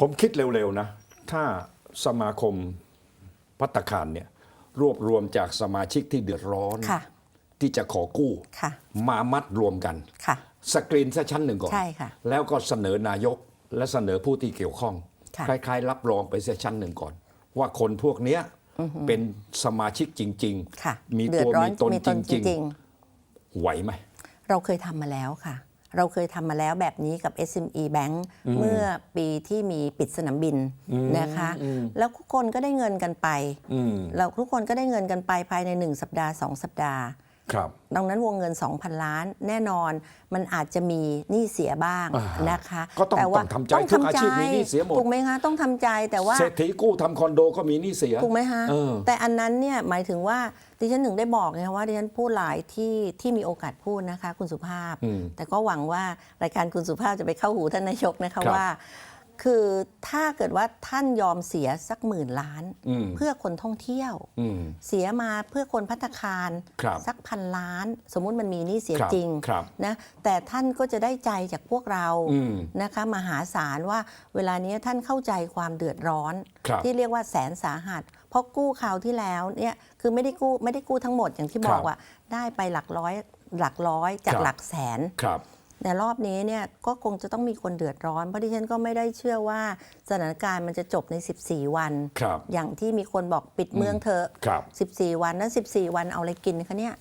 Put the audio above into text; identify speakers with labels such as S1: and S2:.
S1: ผมคิดเร็วๆนะ ถ้าสมาคมพัตตาคารเนี่ยรวบรวมจากสมาชิกที่เดือดร้อน
S2: ค่ะ
S1: ที่จะขอกู้
S2: ค่ะ
S1: มามัดรวมกัน
S2: ค่ะ
S1: สกรีนซะชั้นหนึ่งก่อน
S2: ใช่ค่ะ
S1: แล้วก็เสนอนายกและเสนอผู้ที่เกี่ยวข้อง
S2: ค่ะ
S1: คล้ายๆ รับรองไปเสียชั้นหนึ่งก่อน ว่าคนพวกเนี้ยเป็นสมาชิกจริง
S2: ค่ะ
S1: มี
S2: เดือ
S1: ตั
S2: ด
S1: ว
S2: ร้อ
S1: มี
S2: น
S1: ตน
S2: มี
S1: จ
S2: ตนจ
S1: ริง
S2: ริง
S1: ๆ ไหวไหม
S2: ๆ เราเคยทำมาแล้วค่ะ เราเคยทำมาแล้วแบบนี้กับ SME Bank เมื่อปีที่มีปิดสนามบินนะคะ แล้วทุกคนก็ได้เงินกันไป
S1: อืม
S2: เราทุกคนก็ได้เงินกันไปภายใน 1 สัปดาห์ 2 สัปดาห์
S1: ครับ
S2: ดังนั้นวงเงิน 2,000 ล้านแน่นอนมันอาจจะมีหนี้เสียบ้าง
S1: อ่าฮะ
S2: นะคะ
S1: ก็ต้อง
S2: แต่ว่า
S1: ต้องทำใจทุกอาชีพมีหนี้เสียหมด
S2: ถูกไหมคะต้องทำใจแต่ว่า
S1: เศรษฐีกู้ทำคอนโดก็มีหนี้เสีย
S2: ถูกไหมฮะ
S1: เออ
S2: แต่อันนั้นเนี่ยหมายถึงว่าดิฉันถึงได้บอกไงคะว่าดิฉันพูดหลายที่ที่มีโอกาสพูดนะคะ คุณสุภาพ
S1: อืม
S2: แต่ก็หวังว่ารายการคุณสุภาพจะไปเข้าหูท่านนายกนะคะ
S1: ครับ
S2: ว่า คือถ้าเกิดว่าท่านยอมเสียสักหมื่นล้าน
S1: อืม
S2: เพื่อคนท่องเที่ยว
S1: อืม
S2: เสียมาเพื่อคนพัตตาคาร
S1: ครับ
S2: สักพันล้าน สมมุติมันมีหนี้เสีย
S1: ครับ
S2: จริง
S1: ครับ
S2: นะแต่ท่านก็จะได้ใจจากพวกเรา
S1: อืม
S2: นะคะมหาศาลว่าเวลานี้ท่านเข้าใจความเดือดร้อน
S1: ครับ
S2: ที่เรียกว่าแสนสาหัสเพราะกู้คราวที่แล้วเนี่ยคือไม่ได้กู้ไม่ได้กู้ทั้งหมดอย่างที่บอ
S1: ค
S2: ก
S1: รับ
S2: ว่า ได้ไปหลักร้อยหลักร้อยจาก
S1: ครับ
S2: หลักแสน
S1: ครับ
S2: แต่รอบนี้เนี่ยก็คงจะต้องมีคนเดือดร้อน เพราะดิฉันก็ไม่ได้เชื่อว่าสถานการณ์มันจะจบใน 14 วัน
S1: ครับ
S2: อย่างที่มีคนบอกปิดเมืองเถอะ
S1: ครับ
S2: 14 วันนั้น14 วันเอาอะไรกินคะเนี่ย